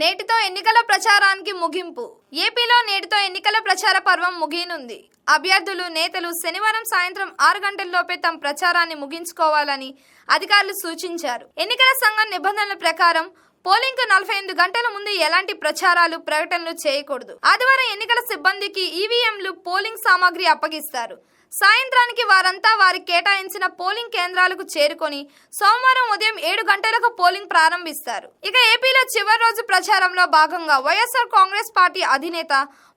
నేటితో ఎన్నికల ప్రచారానికి ముగింపు. ఏపీలో నేటితో ఎన్నికల ప్రచార పర్వం ముగియనుంది. అభ్యర్థులు నేతలు శనివారం సాయంత్రం ఆరు గంటల్లోపే తమ ప్రచారాన్ని ముగించుకోవాలని అధికారులు సూచించారు. ఎన్నికల సంఘం నిబంధనల ప్రకారం పోలింగ్ నలభై ఎనిమిది గంటల ముందు ఎలాంటి ప్రచారాలు ప్రకటనలు చేయకూడదు. ఆదివారం ఎన్నికల సిబ్బందికి ఈవీఎంలు పోలింగ్ సామాగ్రి అప్పగిస్తారు. సాయంత్రానికి వారంతా వారి కేటాయించిన పోలింగ్ కేంద్రాలకు చేరుకొని సోమవారం ఉదయం ఏడు గంటలకు పోలింగ్ ప్రారంభిస్తారు. ఇక ఏపీలో చివరి రోజు ప్రచారంలో భాగంగా వైఎస్ఆర్ కాంగ్రెస్ పార్టీ అధినేత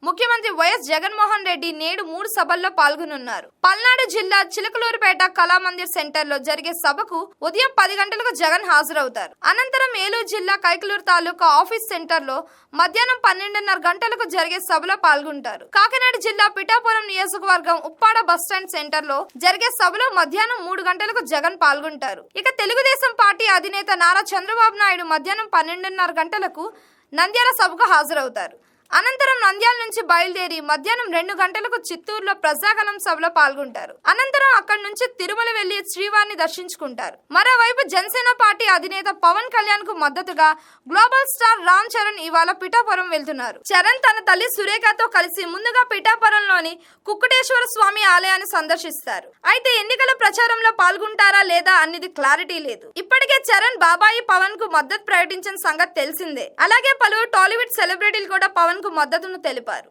ముఖ్యమంత్రి వైఎస్ జగన్మోహన్ రెడ్డి నేడు మూడు సభల్లో పాల్గొనున్నారు. పల్నాడు జిల్లా చిలకలూరుపేట కళామందిర్ సెంటర్లో జరిగే సభకు ఉదయం పది గంటలకు జగన్ హాజరవుతారు. అనంతరం ఏలూరు జిల్లా కైకలూరు తాలూకా ఆఫీస్ సెంటర్లో మధ్యాహ్నం పన్నెండున్నర గంటలకు జరిగే సభలో పాల్గొంటారు. కాకినాడ జిల్లా పిఠాపురం నియోజకవర్గం ఉప్పాడ స్టాండ్ సెంటర్లో జరిగే సభలో మధ్యాహ్నం మూడు గంటలకు జగన్ పాల్గొంటారు. ఇక తెలుగుదేశం పార్టీ అధినేత నారా చంద్రబాబు నాయుడు మధ్యాహ్నం పన్నెండున్నర గంటలకు నంద్యాల సభకు హాజరవుతారు. అనంతరం నంద్యాల నుంచి బయలుదేరి మధ్యాహ్నం రెండు గంటలకు చిత్తూరులో ప్రజాగలం సభలో పాల్గొంటారు. అనంతరం అక్కడి నుంచి తిరుమల వెళ్ళి శ్రీవారిని దర్శించుకుంటారు. మరోవైపు జనసేన పార్టీ అధినేత పవన్ కళ్యాణ్కు మద్దతుగా గ్లోబల్ స్టార్ రామ్ చరణ్ ఇవాళ పిఠాపురం వెళ్తున్నారు. చరణ్ తన తల్లి సురేఖతో కలిసి ముందుగా పిఠాపురంలోని కుక్కుటేశ్వర స్వామి ఆలయాన్ని సందర్శిస్తారు. అయితే ఎన్నికల ప్రచారంలో పాల్గొంటారా లేదా అన్నది క్లారిటీ లేదు. ఇప్పటికే చరణ్ బాబాయి పవన్కు మద్దతు ప్రకటించిన సంగతి తెలిసిందే. అలాగే పలువురు టాలీవుడ్ సెలబ్రిటీలు కూడా పవన్ కు మద్దతును తెలిపారు.